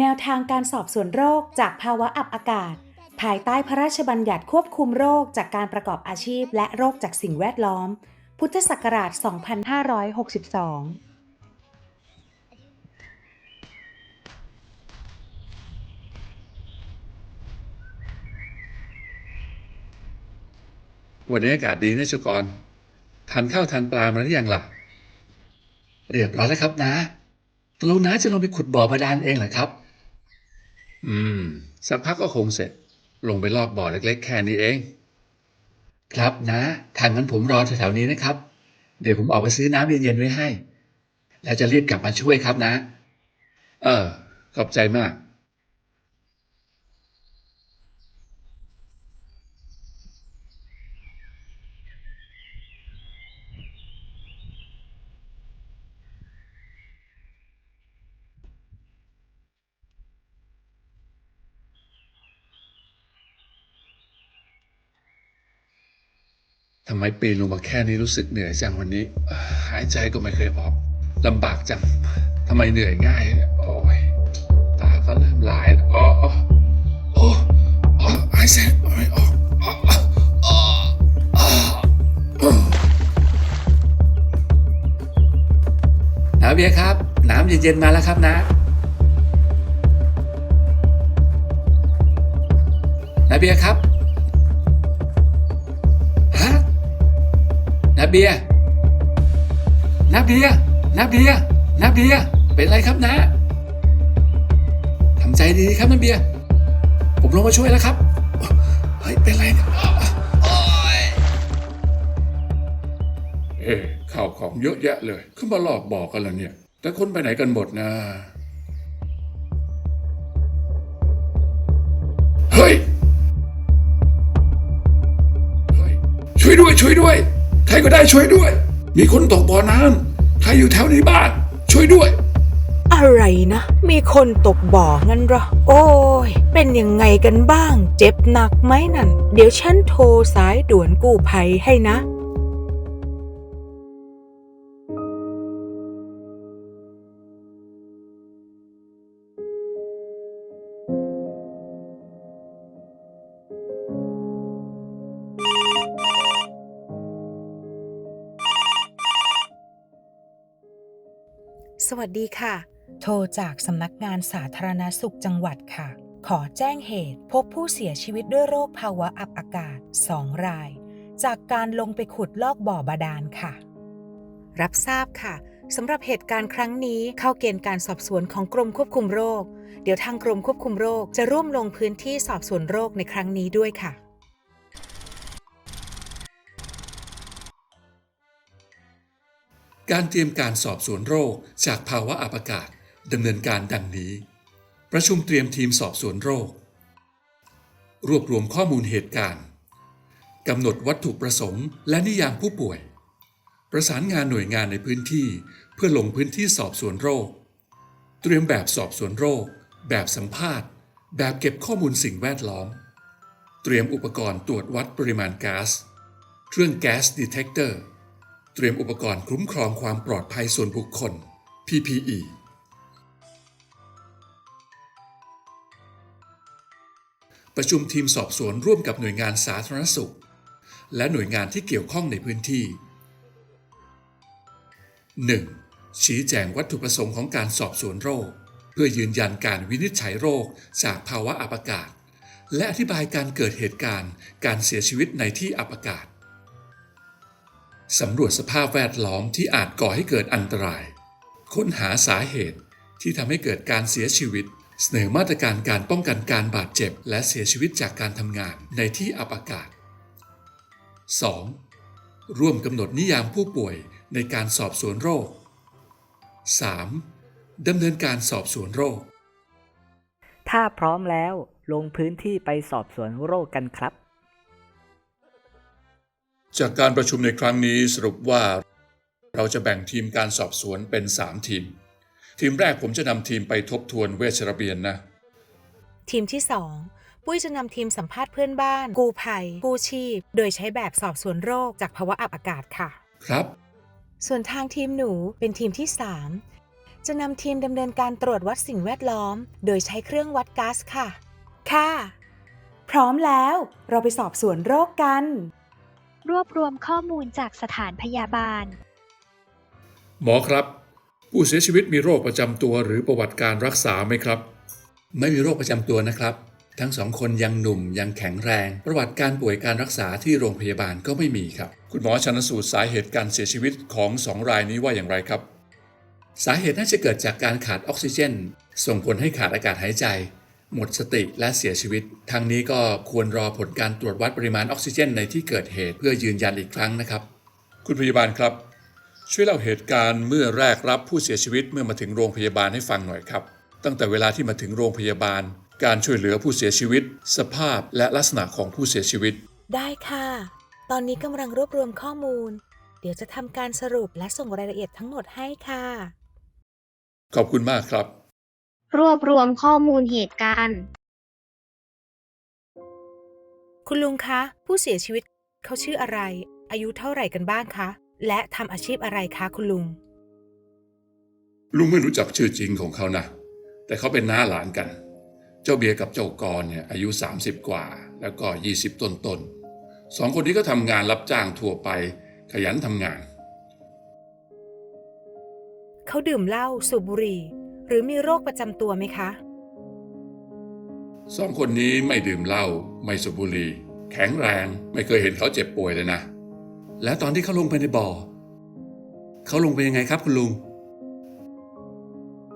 แนวทางการสอบสวนโรคจากภาวะอับอากาศ ภายใต้พระราชบัญญัติควบคุมโรคจากการประกอบอาชีพ และโรคจากสิ่งแวดล้อม พุทธศักราช 2562วันนี้อากาศดีนะชุกรทานข้าวทานปลามาหรือยังล่ะ เรียบร้อยแล้วครับนะตกลงน้าจะลงไปขุดบ่อบาดาลเองเหรอครับ อืม สักพักก็คงเสร็จ ลงไปรอบบ่อเล็ก ๆ แค่นี้เอง ครับนะทางนั้นผมรอแถวๆนี้นะครับ เดี๋ยวผมออกไปซื้อน้ำเย็นๆไว้ให้ แล้วจะรีบกลับมาช่วยครับนะ เออ ขอบใจมาก ทำไมปีนลงมาแค่นี้รู้สึกเหนื่อยจังวันนี้ หายใจก็ไม่เคยออกลำบากจังทำไมเหนื่อยง่าย โอ้ยตาก็เริ่มลายอ๋อโอ้โอ้หายใจไม่ออกน้าเบียร์ครับ น้ำเย็นๆมาแล้วครับนะนาเบียร์ครับ เบียร์นาเบียร์นาเบียร์นาเบียร์เป็นไรครับนะทำใจดีๆครับนาเบียร์ผมลงมาช่วยแล้วครับเฮ้ยเป็นไรเนี่ยโอ๊ยเอ๊ข่าวของเยอะแยะเลยเขามาหลอกบอกกันแล้วเนี่ย แต่คนไปไหนกันหมดนะเฮ้ยเฮ้ยช่วยด้วยช่วยด้วย ใครก็ได้ช่วยด้วย มีคนตกบ่อน้ำใครอยู่แถวนี้บ้านช่วยด้วย อะไรนะ มีคนตกบ่องั้นเหรอ โอ้ย เป็นยังไงกันบ้าง เจ็บหนักไหมนั่น เดี๋ยวฉันโทรสายด่วนกู้ภัยให้นะ สวัสดีค่ะ โทรจากสำนักงานสาธารณสุขจังหวัดค่ะ ขอแจ้งเหตุพบผู้เสียชีวิตด้วยโรคภาวะอับอากาศ 2 ราย จากการลงไปขุดลอกบ่อบาดาลค่ะ รับทราบค่ะสำหรับเหตุการณ์ครั้งนี้เข้าเกณฑ์การสอบสวนของกรมควบคุมโรค เดี๋ยวทางกรมควบคุมโรคจะร่วมลงพื้นที่สอบสวนโรคในครั้งนี้ด้วยค่ะ การเตรียมการสอบสวนโรคจากภาวะอับอากาศดำเนินการดังนี้ ประชุมเตรียมทีมสอบสวนโรค รวบรวมข้อมูลเหตุการณ์กำหนดวัตถุประสงค์และนิยามผู้ป่วย ประสานงานหน่วยงานในพื้นที่เพื่อลงพื้นที่สอบสวนโรค เตรียมแบบสอบสวนโรค แบบสัมภาษณ์ แบบเก็บข้อมูลสิ่งแวดล้อม เตรียมอุปกรณ์ตรวจวัดปริมาณก๊าซเครื่องแก๊สดีเทคเตอร์ เตรียมอุปกรณ์คุ้มครองความปลอดภัยส่วนบุคคล PPE ประชุมทีมสอบสวนร่วมกับหน่วยงานสาธารณสุข และหน่วยงานที่เกี่ยวข้องในพื้นที่ 1. ชี้แจงวัตถุประสงค์ของการสอบสวนโรค เพื่อยืนยันการวินิจฉัยโรคจากภาวะอับอากาศ และอธิบายการเกิดเหตุการณ์ การเสียชีวิตในที่อับอากาศ สำรวจสภาพแวดล้อมที่อาจก่อให้เกิดอันตราย ค้นหาสาเหตุที่ทำให้เกิดการเสียชีวิต เสนอมาตรการการป้องกันการบาดเจ็บ และเสียชีวิตจากการทำงานในที่อับอากาศ 2. ร่วมกำหนดนิยามผู้ป่วยในการสอบสวนโรค 3. ดำเนินการสอบสวนโรค ถ้าพร้อมแล้วลงพื้นที่ไปสอบสวนโรคกันครับ จากการประชุมในครั้งนี้สรุปว่า เราจะแบ่งทีมการสอบสวนเป็น 3 ทีม ทีมแรกผมจะนำทีมไปทบทวนเวชระเบียนนะ ทีมที่ 2 ปุ้ยจะนำทีมสัมภาษณ์เพื่อนบ้าน กู้ภัยกู้ชีพ โดยใช้แบบสอบสวนโรคจากภาวะอับอากาศค่ะ ครับ ส่วนทางทีมหนูเป็นทีมที่ 3 จะนำทีมดำเนินการตรวจวัดสิ่งแวดล้อม โดยใช้เครื่องวัดก๊าซค่ะ ค่ะ พร้อมแล้ว เราไปสอบสวนโรคกัน รวบรวมข้อมูลจากสถานพยาบาล หมอครับ ผู้เสียชีวิตมีโรคประจำตัวหรือประวัติการรักษาไหมครับ ไม่มีโรคประจำตัวนะครับ ทั้งสองคนยังหนุ่มยังแข็งแรง ประวัติการป่วยการรักษาที่โรงพยาบาลก็ไม่มีครับ คุณหมอชันสูตรสาเหตุการเสียชีวิตของสองรายนี้ว่าอย่างไรครับ สาเหตุน่าจะเกิดจากการขาดออกซิเจน ส่งผลให้ขาดอากาศหายใจ หมดสติและเสียชีวิตทางนี้ก็ควรรอผลการตรวจวัดปริมาณออกซิเจนในที่เกิดเหตุเพื่อยืนยันอีกครั้งนะครับ คุณพยาบาลครับ ช่วยเล่าเหตุการณ์เมื่อแรกรับผู้เสียชีวิตเมื่อมาถึงโรงพยาบาลให้ฟังหน่อยครับ ตั้งแต่เวลาที่มาถึงโรงพยาบาล การช่วยเหลือผู้เสียชีวิต สภาพและลักษณะของผู้เสียชีวิต ได้ค่ะ ตอนนี้กำลังรวบรวมข้อมูล เดี๋ยวจะทำการสรุปและส่งรายละเอียดทั้งหมดให้ค่ะ ขอบคุณมากครับ รวบรวมข้อมูลเหตุการณ์ คุณลุงคะ ผู้เสียชีวิตเขาชื่ออะไร อายุเท่าไหร่กันบ้างคะ และทำอาชีพอะไรคะคุณลุง ลุงไม่รู้จักชื่อจริงของเขานะ แต่เขาเป็นน้าหลานกัน เจ้าเบียร์กับเจ้ากรเนี่ยอายุ 30 กว่า แล้วก็ 20 ต้นต้นๆสองคนนี้ก็ทำงานรับจ้างทั่วไป ขยันทำงาน เขาดื่มเหล้าสูบบุหรี่ หรือมีโรคประจำตัวไหมคะ สองคนนี้ไม่ดื่มเหล้าไม่สูบบุหรี่แข็งแรงไม่เคยเห็นเขาเจ็บป่วยเลยนะ แล้วตอนที่เขาลงไปในบ่อ เขาลงไปยังไงครับคุณลุง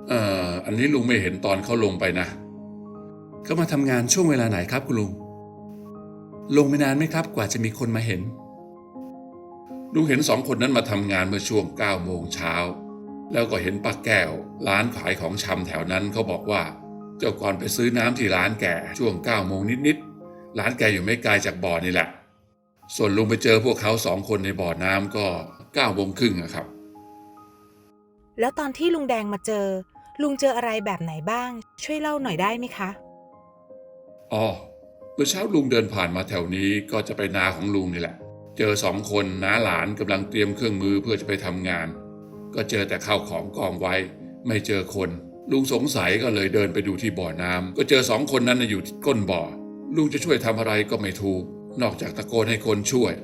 เอ่อ อันนี้ลุงไม่เห็นตอนเขาลงไปนะ เขามาทำงานช่วงเวลาไหนครับคุณลุง ลงไปนานไหมครับกว่าจะมีคนมาเห็น ลุงเห็นสองคนนั้นมาทำงานเมื่อช่วง9โมงเช้า แล้วก็เห็นป้าแก้ว ร้านขายของชำแถวนั้นเขาบอกว่า เจ้ากรไปซื้อน้ำที่ร้านแกช่วง9โมงนิดๆร้านแกอยู่ไม่ไกลจากบ่อนี่แหละ ส่วนลุงไปเจอพวกเขาสองคนในบ่อน้ำก็9โมงครึ่งอะครับ แล้วตอนที่ลุงแดงมาเจอ ลุงเจออะไรแบบไหนบ้าง ช่วยเล่าหน่อยได้ไหมคะอ๋อเมื่อเช้าลุงเดินผ่านมาแถวนี้ก็จะไปนาของลุงนี่แหละ เจอสองคนน้าหลานกำลังเตรียมเครื่องมือเพื่อจะไปทำงาน ก็เจอแต่ข้าวของกองไว้ ไม่เจอคน ลุงสงสัยก็เลยเดินไปดูที่บ่อน้ำก็เจอสองคนนั้นอยู่ที่ก้นบ่อ ลุงจะช่วยทำอะไรก็ไม่ถูก นอกจากตะโกนให้คนช่วย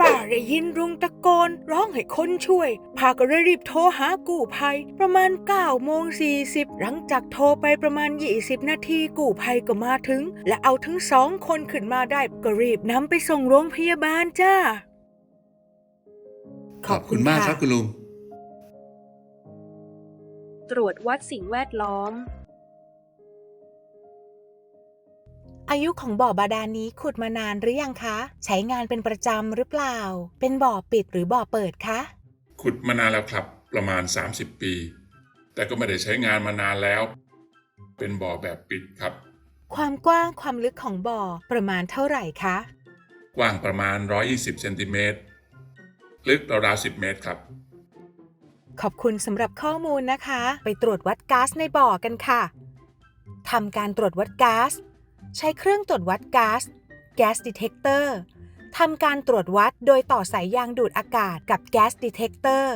ป้าได้ยินลุงตะโกนร้องให้คนช่วยพาก็เลยรีบโทรหากู้ภัย ประมาณ9โมง40 หลังจากโทรไปประมาณ 20 นาทีกู้ภัยก็มาถึง และเอาทั้งสองคนขึ้นมาได้ก็รีบนำไปส่งโรงพยาบาลจ้า ขอบคุณมากครับคุณลุง ตรวจวัดสิ่งแวดล้อม อายุของบ่อบาดาลนี้ขุดมานานหรือยังคะ ใช้งานเป็นประจำหรือเปล่า เป็นบ่อปิดหรือบ่อเปิดคะ ขุดมานานแล้วครับ ประมาณ 30 ปี แต่ก็ไม่ได้ใช้งานมานานแล้ว เป็นบ่อแบบปิดครับ ความกว้างความลึกของบ่อประมาณเท่าไหร่คะ กว้างประมาณ 120เซนติเมตร ลึกราวๆ10เมตรครับ ขอบคุณสำหรับข้อมูลนะคะ ไปตรวจวัดก๊าซในบ่อกันค่ะทำการตรวจวัดก๊าซใช้เครื่องตรวจวัดก๊าซ Gas Detector ทำการตรวจวัดโดยต่อสายยางดูดอากาศกับ Gas Detector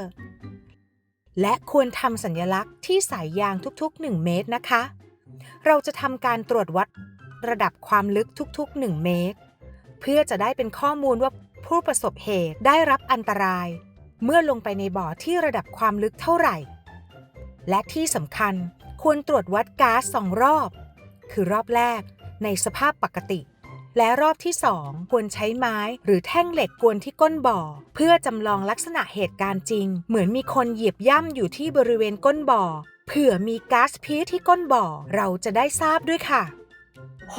และควรทำสัญลักษณ์ที่สายยางทุกๆ 1 เมตรนะคะ เราจะทำการตรวจวัดระดับความลึกทุกๆ 1 เมตร เพื่อจะได้เป็นข้อมูลว่า ผู้ประสบเหตุได้รับอันตราย เมื่อลงไปในบ่อที่ระดับความลึกเท่าไหร่ และที่สำคัญควรตรวจวัดก๊าซสองรอบ คือรอบแรกในสภาพปกติ และรอบที่สองควรใช้ไม้หรือแท่งเหล็กกวนที่ก้นบ่อ เพื่อจำลองลักษณะเหตุการณ์จริง เหมือนมีคนเหยียบย่ำอยู่ที่บริเวณก้นบ่อเผื่อมีก๊าซพิษที่ก้นบ่อเราจะได้ทราบด้วยค่ะ โห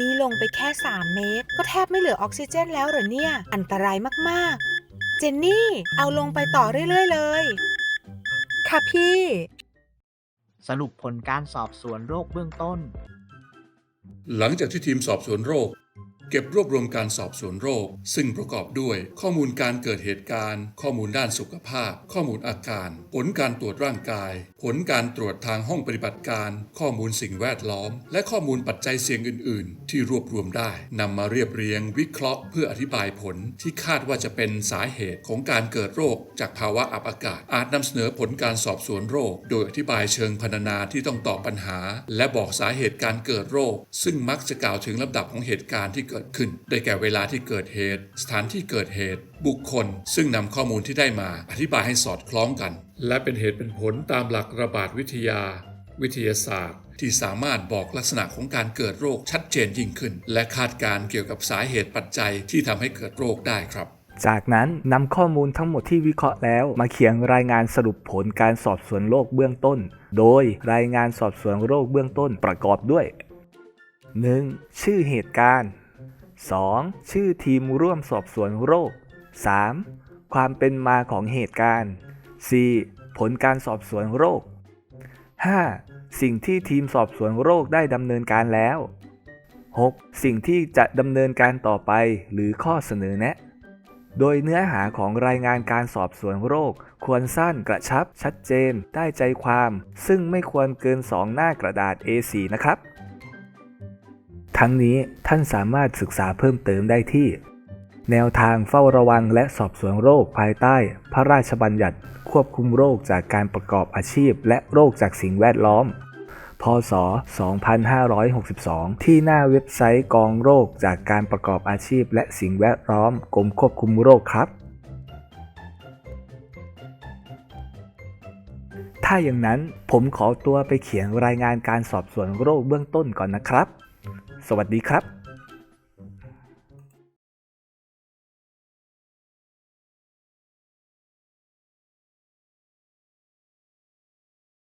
นี่ลงไปแค่ 3 เมตร ก็แทบไม่เหลือออกซิเจนแล้วเหรอเนี่ย อันตรายมากๆ เจนนี่ เอาลงไปต่อเรื่อย ๆ เลย ค่ะพี่ สรุปผลการสอบสวนโรคเบื้องต้น หลังจากที่ทีมสอบสวนโรค เก็บรวบรวมการสอบสวนโรค ซึ่งประกอบด้วย ข้อมูลการเกิดเหตุการณ์ ข้อมูลด้านสุขภาพ ข้อมูลอาการ ผลการตรวจร่างกาย ผลการตรวจทางห้องปฏิบัติการ ข้อมูลสิ่งแวดล้อม และข้อมูลปัจจัยเสี่ยงอื่น ๆ ที่รวบรวมได้นำมาเรียบเรียง วิเคราะห์ เพื่ออธิบายผลที่คาดว่าจะเป็นสาเหตุของการเกิดโรค จากภาวะอับอากาศ อาจนำเสนอผลการสอบสวนโรค โดยอธิบายเชิงพรรณนาที่ต้องตอบปัญหา และบอกสาเหตุการเกิดโรค ซึ่งมักจะกล่าวถึงลำดับของเหตุการณ์ที่เกิดขึ้น ได้แก่เวลาที่เกิดเหตุ สถานที่เกิดเหตุ บุคคล ซึ่งนำข้อมูลที่ได้มาอธิบายให้สอดคล้องกัน และเป็นเหตุเป็นผลตามหลักระบาดวิทยา วิทยาศาสตร์ ที่สามารถบอกลักษณะของการเกิดโรคชัดเจนยิ่งขึ้น และคาดการเกี่ยวกับสาเหตุปัจจัยที่ทำให้เกิดโรคได้ครับจากนั้นนำข้อมูลทั้งหมดที่วิเคราะห์แล้ว มาเขียนรายงานสรุปผลการสอบสวนโรคเบื้องต้น โดยรายงานสอบสวนโรคเบื้องต้นประกอบด้วย 1. ชื่อเหตุการณ์ 2. ชื่อทีมร่วมสอบสวนโรค 3. ความเป็นมาของเหตุการณ์ 4. ผลการสอบสวนโรค 5. สิ่งที่ทีมสอบสวนโรคได้ดำเนินการแล้ว 6. สิ่งที่จะดำเนินการต่อไปหรือข้อเสนอแนะ โดยเนื้อหาของรายงานการสอบสวนโรค ควรสั้นกระชับชัดเจน ได้ใจความ ซึ่งไม่ควรเกิน 2 หน้ากระดาษ A4 นะครับ ทั้งนี้ท่านสามารถศึกษาเพิ่มเติมได้ที่ แนวทางเฝ้าระวังและสอบสวนโรคภายใต้ พระราชบัญญัติ ควบคุมโรคจากการประกอบอาชีพ และโรคจากสิ่งแวดล้อม พศ 2562 ที่หน้าเว็บไซต์กองโรคจากการประกอบอาชีพ และสิ่งแวดล้อมกรมควบคุมโรคครับ ถ้าอย่างนั้นผมขอตัวไปเขียนรายงานการสอบสวนโรคเบื้องต้นก่อนนะครับ สวัสดีครับ